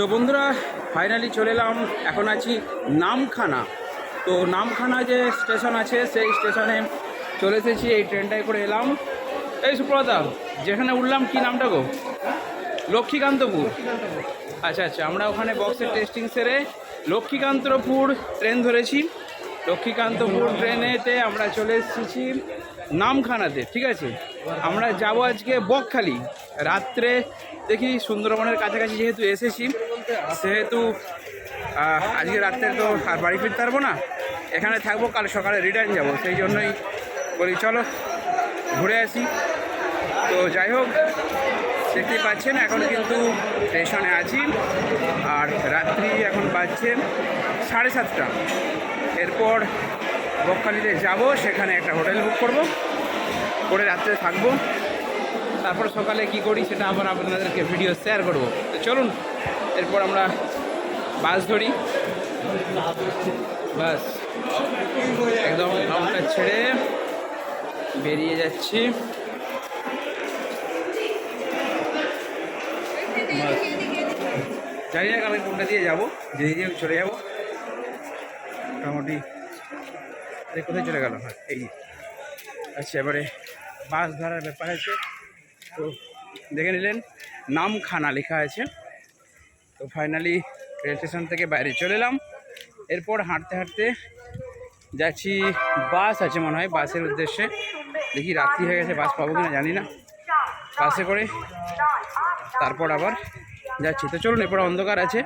So বন্ধুরা finally চলে এলাম। এখন আছি নামখানা। তো নামখানা যে স্টেশন আছে, সেই স্টেশনে চলে এসেছি, এই ট্রেনটায় করে এলাম। এই সুপ্রদা যেখানে উঠলাম, কি নামটা গো? লক্ষ্মীকান্তপুর। আচ্ছা আচ্ছা আমরা ওখানে বক্সের টেস্টিং সেরে লক্ষ্মীকান্তপুর ট্রেন ধরেছি। লক্ষ্মীকান্তপুর ট্রেনেতে আমরা চলে এসেছি নামখানাতে, ঠিক আছে? আমরা যাব আজকে বকখালি। রাত্রে দেখি সুন্দরবনের কাছাকাছি যেহেতু এসেছি সেহেতু আজকে রাত্রে তো আর বাড়ি ফিরতে পারব না। এখানে থাকব, কাল সকালে রিটার্ন যাব, সেই জন্যই বলি, চলো, ঘুরে আসি। তো যাই হোক দেখতেই পাচ্ছেন, এখন কিন্তু স্টেশনে আছি, আর রাত্রি এখন বাজছে সাড়ে সাতটা। এরপর বকখালিতে যাব, সেখানে একটা হোটেল বুক করব, করে রাত্রে থাকব। তারপর সকালে কি করি সেটা আবার আপনাদেরকে ভিডিও শেয়ার করব। তো চলুন, এরপর আমরা বাস ধরি। বাস। একদম টাউনটা ছেড়ে বেরিয়ে যাচ্ছি। জানি না কালকে কোনটা দিয়ে যাব যেদিকে দিয়ে চলে যাব। মোটামুটি কোথায় চলে গেল? হ্যাঁ এই আচ্ছা এবারে বাস ধরার ব্যাপার আছে। তো দেখে নিলেন নামখানা লেখা আছে। তো ফাইনালি রেল স্টেশন থেকে বাইরে চলে এলাম। এরপর হাঁটতে হাঁটতে যাচ্ছি বাস আছে মনে হয় বাসের উদ্দেশ্যে। দেখি রাত্রি হয়ে গেছে বাস পাবো কিনা জানি না। বাসে করে তারপর আবার যাচ্ছি। তো চলুন এরপর অন্ধকার আছে।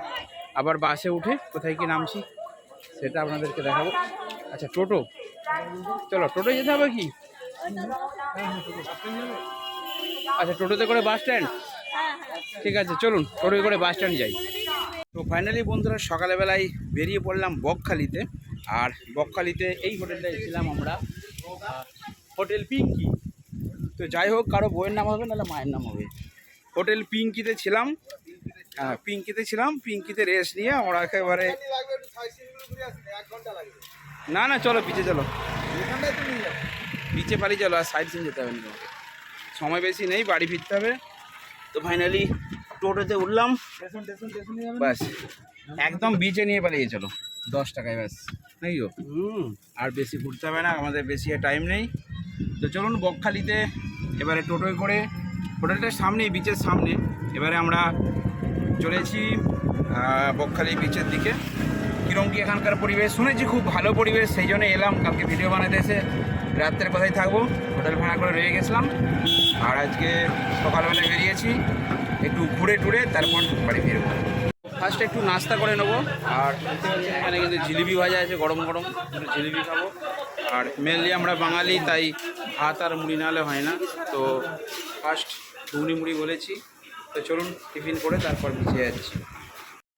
আবার বাসে উঠে কোথায় কি নামছি সেটা আপনাদেরকে দেখাবো। আচ্ছা টোটো। চলো টোটো যেতে হবে কি? আচ্ছা টোটোতে করে বাস স্ট্যান্ড ঠিক আছে, চলুন, টোটোতে করে বাস স্ট্যান্ড যাই। তো ফাইনালি বন্ধুরা, সকালবেলায় বেরিয়ে পড়লাম বকখালিতে, আর বকখালিতে এই হোটেলটায় ছিলাম আমরা হোটেল পিঙ্কি তো যাই হোক, কারও বইয়ের নাম হবে, নাহলে মায়ের নাম হবে। হোটেল পিঙ্কিতে ছিলাম হ্যাঁ পিঙ্কিতে ছিলাম পিঙ্কিতে রেস্ট নিয়ে আমরা একেবারে না না, চলো, পিছে চলো। পিছে পালিয়ে চলো, আর সাইড সিন যেতে হবে না সময় বেশি নেই বাড়ি ফিরতে হবে। তো ফাইনালি টোটোতে উঠলাম। ব্যাস একদম বিচে নিয়ে পালিয়ে চলো। দশ টাকায় ব্যাস নাকি গো? আর বেশি ঘুরতে হবে না আমাদের বেশি টাইম নেই। তো চলুন বকখালিতে এবারে টোটোয় করে হোটেলটার সামনেই বিচের সামনে। এবারে আমরা চলেছি বকখালি বিচের দিকে। কীরকম কি এখানকার পরিবেশ? শুনেছি খুব ভালো পরিবেশ সেই জন্য এলাম। কালকে ভিডিও বানাতে এসে রাত্রে কোথায় থাকব। হোটেল ভাড়া করে রয়ে গেছিলাম। আর আজকে সকালবেলা বেরিয়েছি একটু ঘুরে টুরে তারপর বাড়ি ফিরবো। ফার্স্ট একটু নাস্তা করে নেব। আর এখানে কিন্তু জিলিপি ভাজা আছে গরম গরম একটু জিলিপি খাব। আর মেনলি আমরা বাঙালি তাই ভাত আর মুড়ি নাহলে হয় না। তো ফার্স্ট ঘুগনি মুড়ি বলেছি। তো চলুন টিফিন করে তারপর পিছিয়ে যাচ্ছি।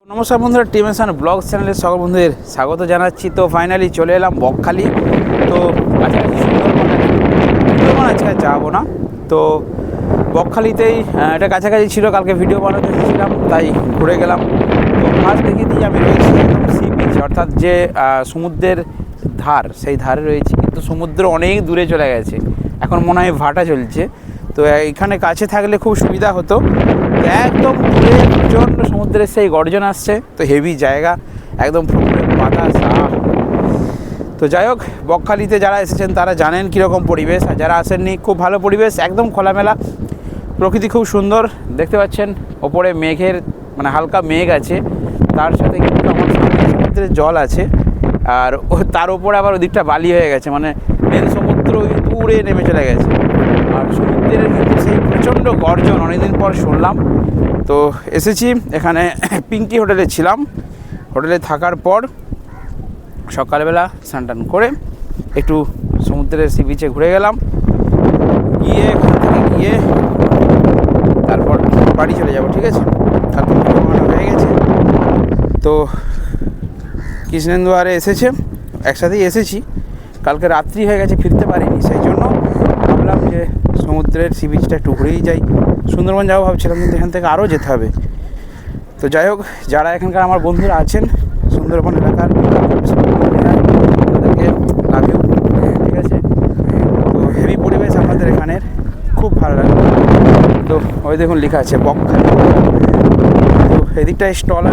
নমস্কার বন্ধুরা টিম এসান ব্লগ চ্যানেলের সকল বন্ধুদের স্বাগত জানাচ্ছি। তো ফাইনালি চলে এলাম বকখালি। তো কাছাকাছি সুন্দরবন আজকে আর যাব না। তো বকখালিতেই এটা কাছাকাছি ছিল, কালকে ভিডিও বানাতে এসেছিলাম তাই ঘুরে গেলাম। তো ফার্স্ট দেখিয়ে দিই, আমি রয়েছি একদম সি বিচ অর্থাৎ যে সমুদ্রের ধার, সেই ধারে রয়েছি, কিন্তু সমুদ্র অনেক দূরে চলে গেছে। এখন মনে হয় ভাটা চলছে। তো এখানে কাছে থাকলে খুব সুবিধা হতো। একদম দূরে প্রচণ্ড সমুদ্রের সেই গর্জন আসছে, তো হেভি জায়গা, একদম পুকুরের বাতাস, আহ তো যাই হোক, বকখালিতে যারা এসেছেন তারা জানেন কীরকম পরিবেশ আর যারা আসেননি, খুব ভালো পরিবেশ, একদম খোলামেলা। প্রকৃতি খুব সুন্দর, দেখতে পাচ্ছেন, ওপরে মেঘের মানে হালকা মেঘ আছে। তার সাথে কিন্তু আমার সামনে সমুদ্রের জল আছে। আর তার উপরে আবার ওদিকটা বালি হয়ে গেছে মানে মেন সমুদ্র দূরে নেমে চলে গেছে। আর সমুদ্রের কিন্তু সেই প্রচণ্ড গর্জন, অনেকদিন পর শুনলাম। তো এসেছি, এখানে পিঙ্কি হোটেলে ছিলাম। হোটেলে থাকার পর সকালবেলা স্নান টান করে একটু সমুদ্রের সি বিচে ঘুরে গেলাম। গিয়ে ওখান থেকে গিয়ে তারপর বাড়ি চলে যাব, ঠিক আছে? তারপর হয়ে গেছে। তো কৃষ্ণেন্দুয়ারে এসেছে, একসাথেই এসেছি। কালকে রাত্রি হয়ে গেছে, ফিরতে পারিনি, সেই জন্য ভাবলাম যে সমুদ্রের সি বিচটা একটু ঘুরেই যাই। সুন্দরবন যাব ভাবছিলাম, কিন্তু এখান থেকে আরও যেতে হবে। তো যাই হোক, যারা এখানকার আমার বন্ধুরা আছেন, সুন্দরবন এলাকার তাদেরকে লাভ ইউ ঠিক আছে তো হেভি পরিবেশ আমাদের এখানের খুব ভালো লাগে তো ওই দেখুন লেখা আছে, বকখালি। তো এদিকটায় স্টল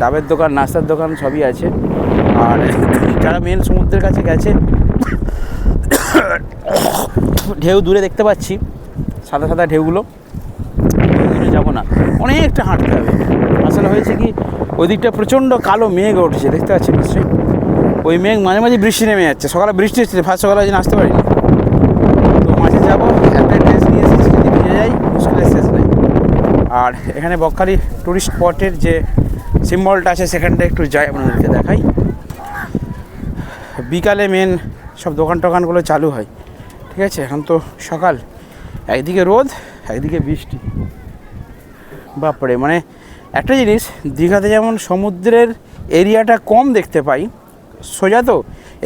ডাবের দোকান, নাস্তার দোকান সবই আছে। আর যারা মেন সমুদ্রের কাছে গেছে, ঢেউ দূরে দেখতে পাচ্ছি, সাদা সাদা ঢেউগুলো। দূরে যাব না, অনেকটা হাঁটতে হবে। আসলে হয়েছে কি ওই দিকটা প্রচণ্ড কালো মেঘ উঠেছে, দেখতে পাচ্ছেন নিশ্চয়ই? ওই মেঘ মাঝে মাঝে বৃষ্টি নেমে যাচ্ছে, সকালে বৃষ্টি হচ্ছে, ফার্স্ট সকালে আজ আসতে পারিনি তো মাঝে যাব একটা ড্রেস নিয়ে এসেছি যদি ভিজে যাই মুশকিলের শেষ নেই আর এখানে বকখালি টুরিস্ট স্পটের যে সিম্বলটা আছে সেখানটা একটু যাই, আপনাদেরকে দেখাই। বিকালে মেন সব দোকান টোকানগুলো চালু হয়, ঠিক আছে? এখন তো সকাল, একদিকে রোদ, একদিকে বৃষ্টি। বাপরে মানে একটা জিনিস, দীঘাতে যেমন সমুদ্রের এরিয়াটা কম দেখতে পাই, সোজা তো,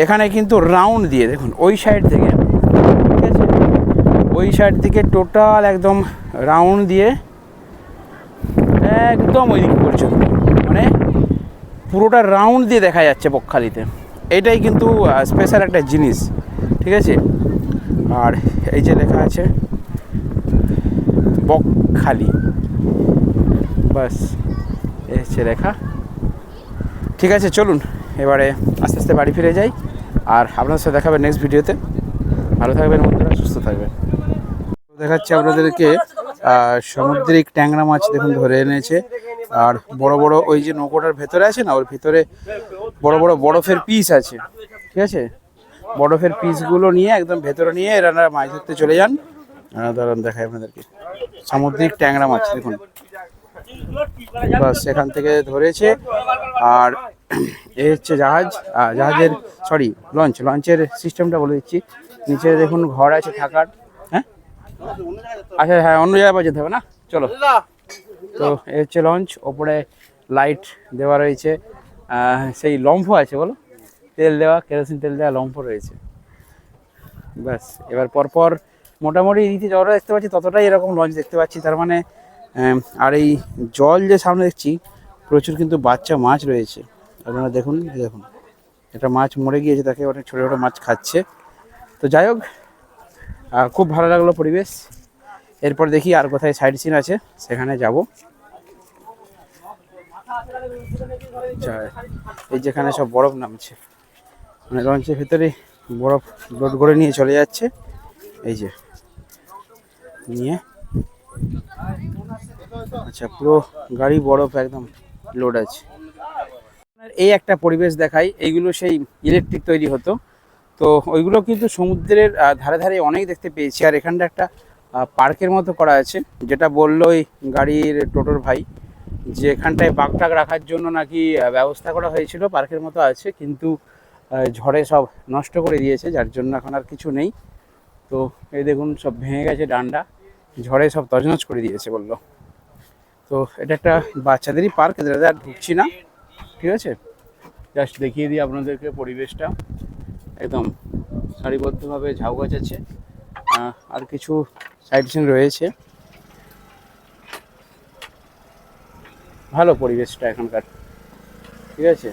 এখানে কিন্তু রাউন্ড দিয়ে, দেখুন, ওই সাইড থেকে, ঠিক আছে? ওই সাইড থেকে টোটাল একদম রাউন্ড দিয়ে একদম ওই দিক পর্যন্ত মানে পুরোটা রাউন্ড দিয়ে দেখা যাচ্ছে বকখালিতে। এটাই কিন্তু স্পেশাল একটা জিনিস, ঠিক আছে? আর এই যে লেখা আছে, বকখালি। বাস হচ্ছে লেখা। ঠিক আছে, চলুন, এবারে আস্তে আস্তে বাড়ি ফিরে যাই। আর আপনার সাথে দেখাবেন নেক্সট ভিডিওতে ভালো থাকবেন বন্ধুরা, সুস্থ থাকবেন। দেখাচ্ছি আপনাদেরকে সামুদ্রিক ট্যাংরা মাছ দেখুন ধরে এনেছে। আর বড় বড় ওই যে নৌকোটার ভেতরে আছে না, ওর ভিতরে বড় বড় বরফের পিস আছে, ঠিক আছে? বরফের পিসগুলো নিয়ে একদম ভেতরে নিয়ে এরা মাছ ধরতে চলে যান। দাঁড়ান, দেখাই আপনাদেরকে। সামুদ্রিক ট্যাংরা মাছ, দেখুন। বাস সেখান থেকে ধরেছে। আর এ হচ্ছে জাহাজ। জাহাজের সরি লঞ্চ লঞ্চের সিস্টেমটা বলে দিচ্ছি। নিচে দেখুন ঘর আছে থাকার। আচ্ছা হ্যাঁ অন্য জায়গায় যেতে হবে না? চলো। তো এ হচ্ছে লঞ্চ ওপরে লাইট দেওয়া রয়েছে। সেই লম্ফ আছে বলো? তেল দেওয়া কেরোসিন তেল দেওয়া লম্ফ রয়েছে। ব্যাস এবার পরপর মোটামুটি দিতে যতটা দেখতে পাচ্ছি ততটাই এরকম লঞ্চ দেখতে পাচ্ছি। তার মানে আর এই জল যে সামনে দেখছি প্রচুর কিন্তু বাচ্চা মাছ রয়েছে। আপনারা দেখুন দেখুন। একটা মাছ মরে গিয়েছে তাকে অনেক ছোটো ছোটো মাছ খাচ্ছে। তো যাই হোক খুব ভালো লাগল পরিবেশ। এরপর দেখি আর কোথায় সাইড সিন আছে সেখানে যাব। আচ্ছা, এই যেখানে সব বরফ নামছে মানে লঞ্চের ভিতরে বরফ লোড করে নিয়ে চলে যাচ্ছে। এই যে নিয়ে। আচ্ছা পুরো গাড়ি বরফ একদম লোড আছে। এই একটা পরিবেশ দেখাই এইগুলো সেই ইলেকট্রিক তৈরি হতো। তো ওইগুলো কিন্তু সমুদ্রের ধারে ধারে অনেক দেখতে পেয়েছি। আর এখানটা একটা পার্কের মতো করা আছে, যেটা বলল ওই গাড়ির টোটোর ভাই, যে এখানটায় বাঘটাক রাখার জন্য নাকি ব্যবস্থা করা হয়েছিল, পার্কের মতো আছে, কিন্তু ঝড়ে সব নষ্ট করে দিয়েছে, যার জন্য এখন আর কিছু নেই। তো এই দেখুন, সব ভেঙে গেছে ডান্ডা, ঝড়ে সব তছনছ করে দিয়েছে বলল। তো এটা একটা বাচ্চাদেরই পার্ক, এদের আর ঢুকছি না, ঠিক আছে? জাস্ট দেখিয়ে দিই আপনাদেরকে পরিবেশটা। একদম সারিবদ্ধভাবে ঝাউ গাছ আছে। আর কিছু সাইড সিন রয়েছে। ভালো পরিবেশটা এখনকার। ঠিক আছে?